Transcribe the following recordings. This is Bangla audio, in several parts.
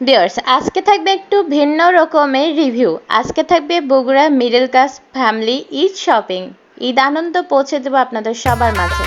বিয়ার্স আজকে থাকবে একটু ভিন্ন রকমের রিভিউ আজকে থাকবে Bogura middle class family Eid shopping Eid আনন্দ পৌঁছে দেবো আপনাদের সবার মাঝে।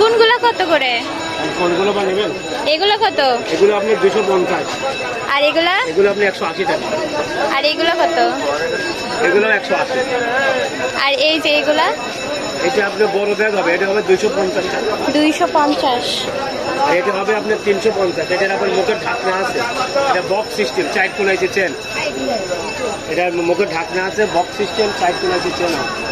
কোনগুলো কত করে? কোনগুলো বা নেবেন এগুলো কত? এগুলো আপনি দুশো পঞ্চাশ। আর এগুলা? এগুলো আপনি একশো আশি টাকা। আর এগুলো কত? এগুলো একশো আশি। আর এই যে এগুলা? এটা আপনার বড় ব্যাগ হবে এটা হবে দুশো পঞ্চাশ টাকা। দুইশো পঞ্চাশ। এটা হবে আপনার তিনশো পঞ্চাশ। এটার আপনার মুখের ঢাকনা আছে। এটা বক্স সিস্টেম চাইট কোনাইছে চেন এটার মুখের ঢাকনা আছে বক্স সিস্টেম চাইট কোনাইছে চেন আছে।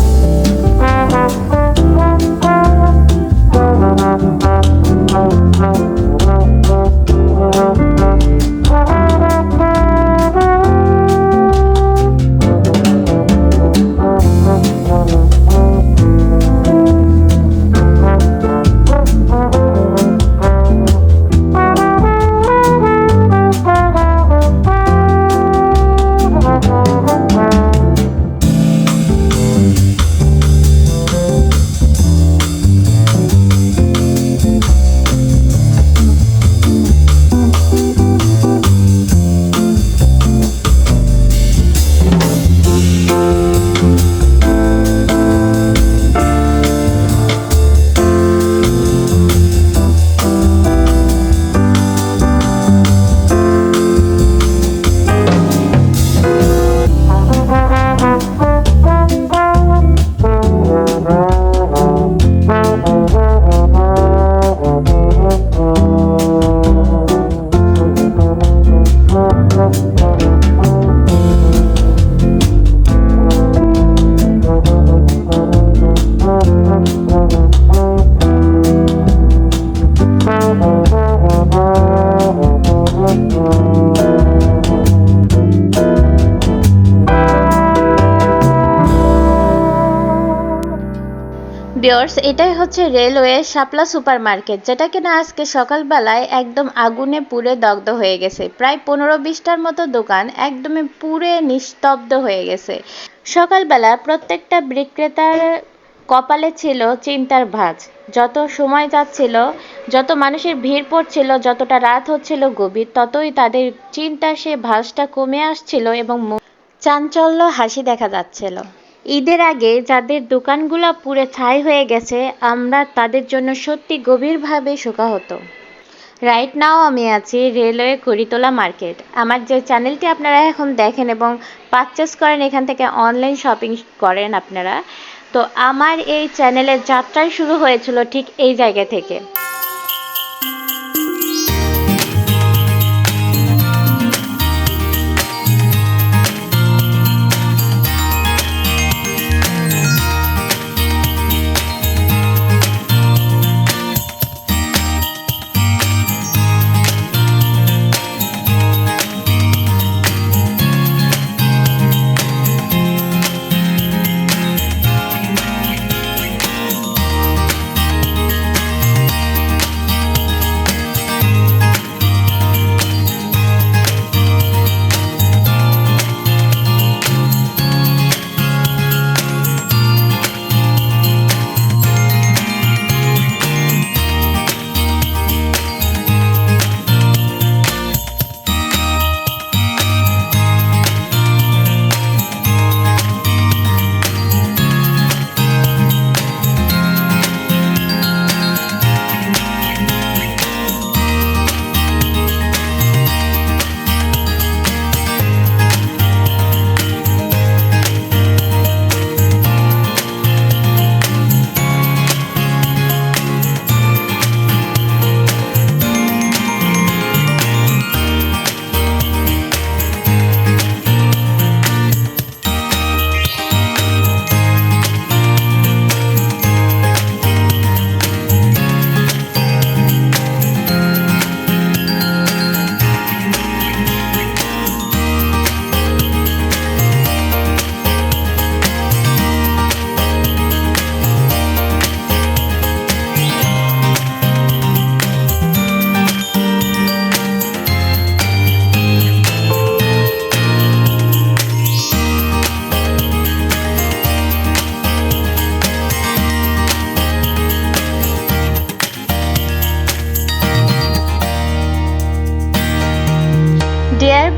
বিয়র্স এটাই হচ্ছে রেলওয়ে শাপলা সুপার মার্কেট যেটা কিনা আজকে সকালবেলায় একদম আগুনে পুড়ে দগ্ধ হয়ে গেছে। প্রায় পনেরো বিশটার মতো দোকান একদমই পুড়ে নিস্তব্ধ হয়ে গেছে। সকালবেলা প্রত্যেকটা বিক্রেতার কপালে ছিল চিন্তার ভাঁজ। যত সময় যাচ্ছিল, যত মানুষের ভিড় পড়ছিল, যতটা রাত হচ্ছিল গভীর, ততই তাদের চিন্তা সে ভাঁজটা কমে আসছিল এবং চাঞ্চল্য হাসি দেখা যাচ্ছিল। ঈদের আগে যাদের দোকানগুলো পুড়ে ছাই হয়ে গেছে, আমরা তাদের জন্য সত্যি গভীরভাবে শোকাহত। রাইট নাও আমি আছি রেলওয়ে করিতলা মার্কেট। আমার যে চ্যানেলটি আপনারা এখন দেখেন এবং পারচেস করেন, এখান থেকে অনলাইন শপিং করেন আপনারা। তো আমার এই চ্যানেলের যাত্রাই শুরু হয়েছিল ঠিক এই জায়গা থেকে।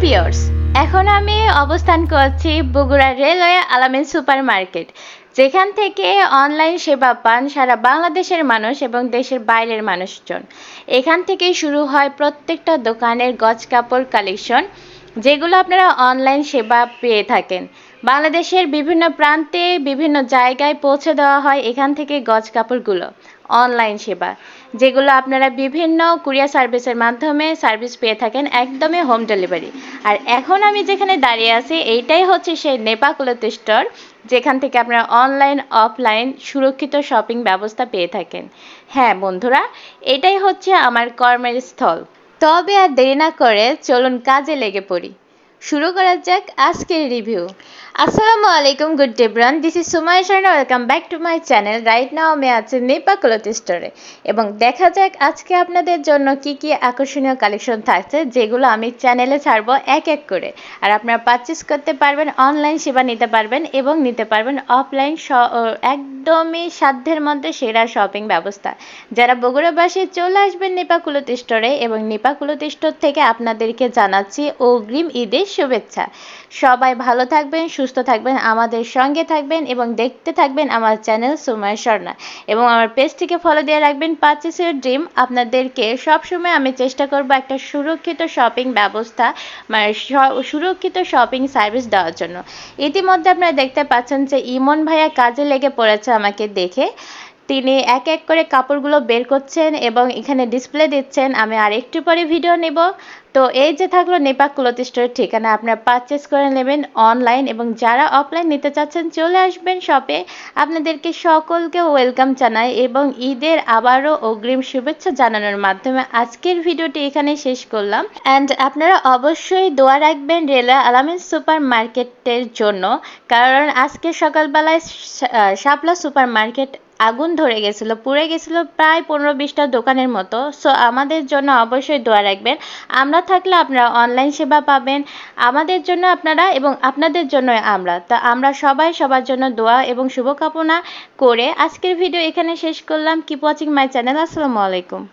পিয়র্স এখন আমি অবস্থান করছি Bogura railway Alamin super market যেখান থেকে অনলাইন সেবা পান সারা বাংলাদেশের মানুষ এবং দেশের বাইরের মানুষজন। এখান থেকে শুরু হয় প্রত্যেকটা দোকানের গজ কাপড় কালেকশন যেগুলো আপনারা অনলাইন সেবা পেয়ে থাকেন। বাংলাদেশের বিভিন্ন প্রান্তে বিভিন্ন জায়গায় পৌঁছে দেওয়া হয় এখান থেকে গজ কাপড়গুলো অনলাইন সেবা। যেগুলো আপনারা বিভিন্ন কুরিয়ার সার্ভিসের মাধ্যমে সার্ভিস পেয়ে থাকেন একদমই হোম ডেলিভারি। আর এখন আমি যেখানে দাঁড়িয়ে আছি, এইটাই হচ্ছে সেই নেপাকুলতি স্টোর, যেখান থেকে আপনারা অনলাইন, অফলাইন সুরক্ষিত শপিং ব্যবস্থা পেয়ে থাকেন। হ্যাঁ বন্ধুরা, এটাই হচ্ছে আমার কর্মের স্থল। তবে আর দেরি না করে চলুন কাজে লেগে পড়ি। শুরু করা যাক আজকের রিভিউ। আসসালামু আলাইকুম good day bran this is Sumai Sharma welcome back to my channel right now আমি আছি নেপা ক্লথ স্টোরে এবং দেখা যাক আজকে আপনাদের জন্য কি কি আকর্ষণীয় কালেকশন থাকছে, যেগুলো আমি চ্যানেলে ছাড়বো এক এক করে। আর আপনারা পারচেস করতে পারবেন অনলাইন সেবা নিতে পারবেন এবং নিতে পারবেন অফলাইন একদমই সাধ্যের মধ্যে সেরা শপিং ব্যবস্থা। যারা বগুড়াবাসী, চলে আসবেন নেপাকুলত স্টোরে এবং নেপাকুলত স্টোর থেকে আপনাদেরকে জানাচ্ছি অগ্রিম ঈদের শুভেচ্ছা। সবাই ভালো থাকবেন সুস্থ থাকবেন, আমাদের সঙ্গে থাকবেন এবং দেখতে থাকবেন আমার চ্যানেল সুময় স্বর্ণা এবং আমার পেজটিকে ফলো দিয়ে রাখবেন পার্চেসের ড্রিম। আপনাদেরকে সবসময় আমি চেষ্টা করব একটা সুরক্ষিত শপিং ব্যবস্থা মানে সুরক্ষিত শপিং সার্ভিস দেওয়ার জন্য। ইতিমধ্যে আপনারা দেখতে পাচ্ছেন যে ইমন ভাইয়া কাজে লেগে পড়েছে আমাকে দেখে। তিনি এক এক করে কাপড়গুলো বের করছেন এবং এখানে ডিসপ্লে দিচ্ছেন। আমি আর একটু পরে ভিডিও নেব। তো এই যে থাকল নেপাক ক্লথ স্টোরের ঠিকানা, আপনারা পারচেস করে নেবেন অনলাইন এবং যারা অফলাইন নিতে চাচ্ছেন চলে আসবেন শপে আপনাদেরকে সকলকে ওয়েলকাম জানাই এবং ঈদের আবারও অগ্রিম শুভেচ্ছা জানানোর মাধ্যমে আজকের ভিডিওটি এখানে শেষ করলাম। অ্যান্ড আপনারা অবশ্যই দোয়া রাখবেন রেলা আলামিন সুপার মার্কেটের জন্য। কারণ আজকে সকালবেলায় শাপলা সুপার মার্কেট আগুন ধরে গেছিল, পুড়ে গেছিল প্রায় পনেরো বিশটা দোকানের মতো। সো আমাদের জন্য অবশ্যই দোয়া রাখবেন। আমরা থাকলে আপনারা অনলাইন সেবা পাবেন। আমাদের জন্য আপনারা এবং আপনাদের জন্য আমরা। তা আমরা সবাই সবার জন্য দোয়া এবং শুভকামনা করে আজকের ভিডিও এখানে শেষ করলাম। কিপ ওয়াচিং মাই চ্যানেল আসসালামু আলাইকুম।